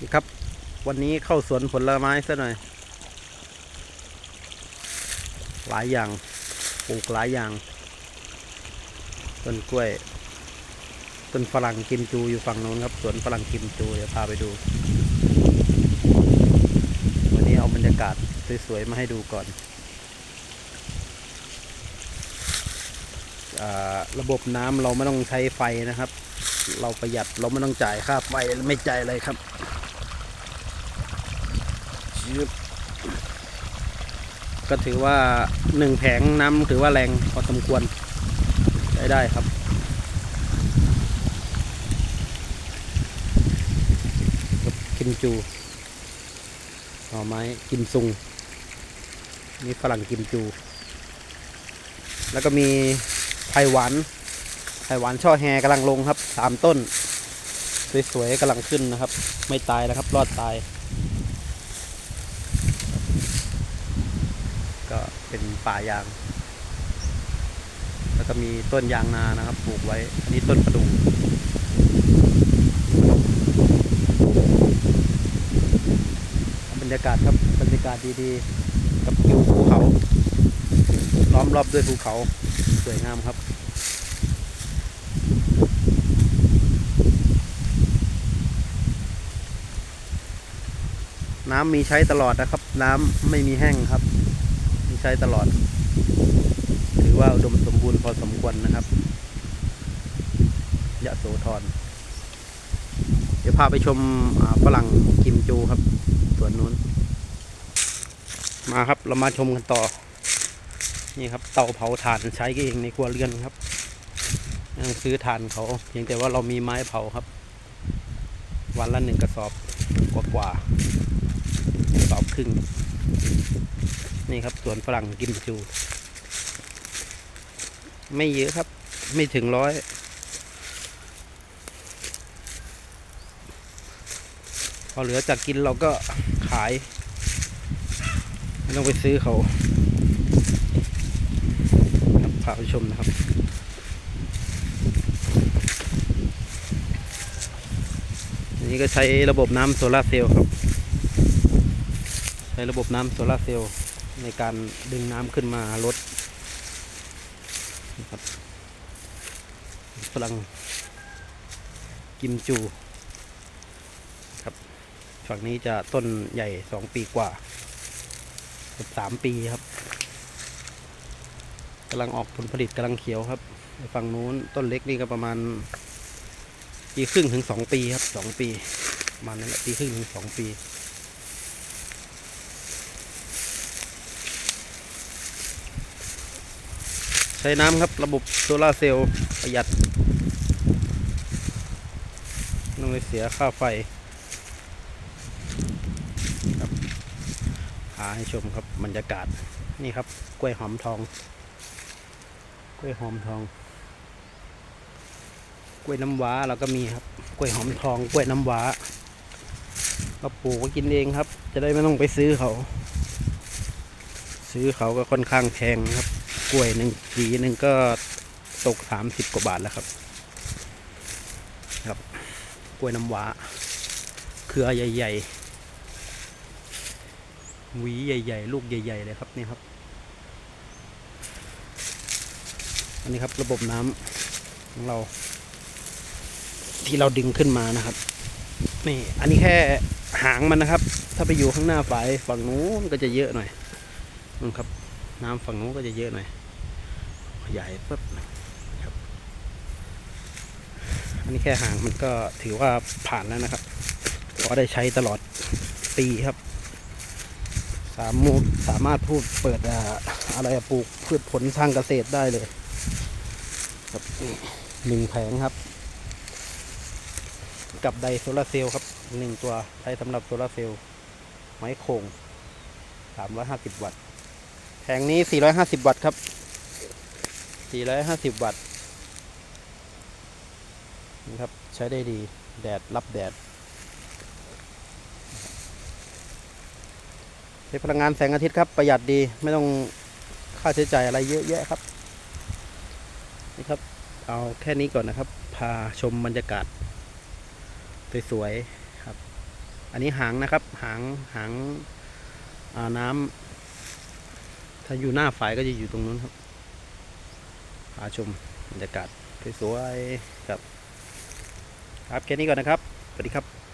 นี่ครับ วันนี้เข้าสวนผลไม้ซะหน่อย หลายอย่าง ปลูกหลายอย่าง ต้นกล้วย ต้นฝรั่งกิมจูอยู่ฝั่งโน้นครับ สวนฝรั่งกิมจูเดี๋ยวพาไปดู วันนี้เอาบรรยากาศสวยๆ มาให้ดูก่อนระบบน้ำเราไม่ต้องใช้ไฟนะครับ เราประหยัดเราไม่ต้องจ่ายค่าไฟไม่จ่ายอะไรครับ ชึบก็ถือว่าหนึ่งแผงน้ำถือว่าแรงพอสมควรใช้ได้ครับ กับกิมจูหน่อไม้กิมซุง มีฝรั่งกิมจู แล้วก็มีไผ่หวานไผ่หวานช่อแฮกำลังลงครับสามต้น สวยๆกำลังขึ้นนะครับ ไม่ตายแล้วครับ รอดตาย ก็เป็นป่ายาง แล้วก็มีต้นยางนานะครับปลูกไว้ อันนี้ต้นประดู่บรรยากาศครับบรรยากาศดีๆ กับวิวภูเขา ล้อมรอบด้วยภูเขา สวยงามครับน้ำมีใช้ตลอดนะครับ น้ำไม่มีแห้งครับ มีใช้ตลอด ถือว่าอุดมสมบูรณ์พอสมควรนะครับยะโสธรเดี๋ยวพาไปชมฝรั่งกิมจูครับสวนนู้น มาครับเรามาชมกันต่อ นี่ครับ เตาเผาถ่านใช้เองในครัวเรือนครับไม่ต้องซื้อถ่านเขา เพียงแต่ว่าเรามีไม้เผาครับ วันละหนึ่งกระสอบกว่ากว่าๆกระสอบครึ่ง นี่ครับสวนฝรั่งกิมจู ไม่เยอะครับ ไม่ถึงร้อย พอเหลือจากกินเราก็ขาย ไม่ต้องไปซื้อเขาครับพาไปชมนะครับอันนี้ก็ใช้ระบบน้ำโซลาร์เซลล์ครับ ใช้ระบบน้ำโซลาร์เซลล์ ในการดึงน้ำขึ้นมาลดนะครับฝรั่งกิมจูครับฝั่งนี้จะต้นใหญ่สองปีกว่าเกือบสามปีครับกำลังออกผลผลิตกำลังเขียวครับฝั่งนู้นต้นเล็กนี่ก็ประมาณปีครึ่งถึงสองปีครับสองปีประมาณนั้นแหละปีครึ่งถึงสองปี ช้น้ำครับระบบโซลาเซลล์ประหยัดไม่ต้องไปเสียค่าไฟครับพาให้ชมครับบรรยากาศนี่ครับกล้วยหอมทอง กล้วยหอมทอง กล้วยน้ำว้าเราก็มีครับ กล้วยหอมทอง กล้วยน้ำว้าเราปลูกไว้กินเองครับ จะได้ไม่ต้องไปซื้อเขา ซื้อเขาก็ค่อนข้างแพงครับ กล้วยหนึ่งหวีหนึ่งก็ตกสามสิบกว่าบาทแล้วครับ ครับ กล้วยน้ำว้า เครือใหญ่ ๆ หวีใหญ่ ๆ ลูกใหญ่ ๆ เลยครับนี่ครับ อันนี้ครับระบบน้ำของเรา ที่เราดึงขึ้นมานะครับนี่อันนี้แค่หางมันนะครับ ถ้าไปอยู่ข้างหน้าฝายฝั่งนู้นก็จะเยอะหน่อยนู่ครับ น้ำฝั่งนู้นก็จะเยอะหน่อยขยายปุ๊บครับอันนี้แค่หางมันก็ถือว่าผ่านแล้วนะครับเพราะได้ใช้ตลอดปีครับ สามารถสามารถพูดเปิดอะไรปลูกพืชผลทางเกษตรได้เลยครับนี่หนึ่งแผงครับ กับไดโซลาร์เซลล์ครับหนึ่งตัวใช้สำหรับโซลาร์เซลล์ไม้โคงสามร้อยห้าสิบวัตต์ แผงนี้ 450 วัตต์ครับ 450 วัตต์นี่ครับ ใช้ได้ดี แดด รับแดดใช้พลังงานแสงอาทิตย์ครับ ประหยัดดี ไม่ต้องค่าใช้จ่ายอะไรเยอะแยะครับ นี่ครับ เอาแค่นี้ก่อนนะครับ พาชมบรรยากาศ สวยๆครับ อันนี้หางนะครับ หาง หางาน้ำ ถ้าอยู่หน้าฝายก็จะอยู่ตรงนู้นครับพาชมบรรยากาศสวยๆครับ ครับแค่นี้ก่อนนะครับ สวัสดีครับ